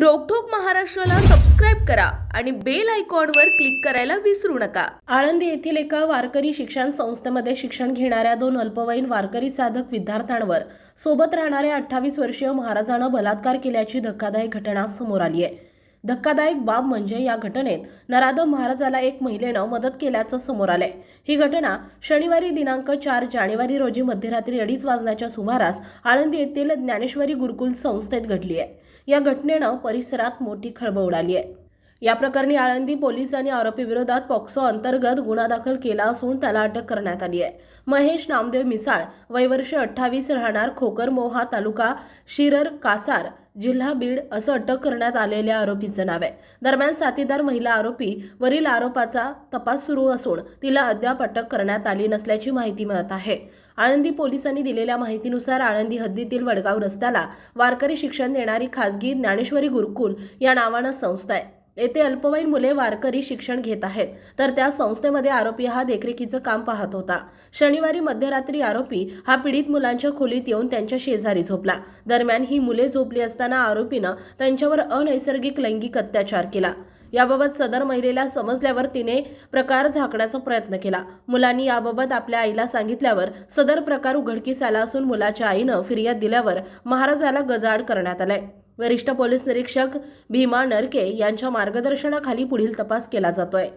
रोकठोक महाराष्ट्राला सबस्क्राईब करा आणि बेल आयकॉनवर क्लिक करायला विसरू नका. आळंदी येथील एका वारकरी शिक्षण संस्थेमध्ये शिक्षण घेणाऱ्या दोन अल्पवयीन वारकरी साधक विद्यार्थ्यांवर सोबत राहणाऱ्या अठ्ठावीस वर्षीय महाराजानं बलात्कार केल्याची धक्कादायक घटना समोर आली आहे. धक्कादायक बाब म्हणजे या घटनेत नराधम महाराजाला एक महिलेनं मदत केल्याचं समोर आलंय. ही घटना शनिवारी दिनांक चार जानेवारी रोजी मध्यरात्री अडीच वाजण्याच्या सुमारास आळंदी येथील ज्ञानेश्वरी गुरुकुल संस्थेत घडली आहे या घटनेनं परिसरात मोठी खळबळ उडाली आहे या प्रकरणी आळंदी पोलिसांनी आरोपी विरोधात पॉक्सो अंतर्गत गुन्हा दाखल केला असून त्याला अटक करण्यात आली आहे. महेश नामदेव मिसाळ वयवर्ष अठ्ठावीस राहणार खोकर मोहा तालुका शिरर कासार जिल्हा बीड असं अटक करण्यात आलेल्या आरोपीचं नाव आहे. दरम्यान साथीदार महिला आरोपी वरील आरोपाचा तपास सुरू असून तिला अद्याप अटक करण्यात आली नसल्याची माहिती मिळत आहे. आळंदी पोलिसांनी दिलेल्या माहितीनुसार आळंदी हद्दीतील वडगाव रस्त्याला वारकरी शिक्षण देणारी खासगी ज्ञानेश्वरी गुरुकुल या नावानं संस्था आहे. येथे अल्पवयीन मुले वारकरी शिक्षण घेत आहेत. तर त्या संस्थेमध्ये आरोपी हा देखरेखीचं काम पाहत होता. शनिवारी मध्यरात्री आरोपी हा पीडित मुलांच्या खोलीत येऊन त्यांच्या शेजारी झोपला. दरम्यान ही मुले झोपली असताना आरोपीनं त्यांच्यावर अनैसर्गिक लैंगिक अत्याचार केला. याबाबत सदर महिलेला समजल्यावर तिने प्रकार झाकण्याचा प्रयत्न केला. मुलांनी याबाबत आपल्या आईला सांगितल्यावर सदर प्रकार उघडकीस आला असून मुलाच्या आईनं फिर्याद दिल्यावर महाराजाला गजाआड करण्यात आलाय. वरिष्ठ पोलीस निरीक्षक भीमा नरके यांच्या मार्गदर्शनाखाली पुढील तपास केला जातोय.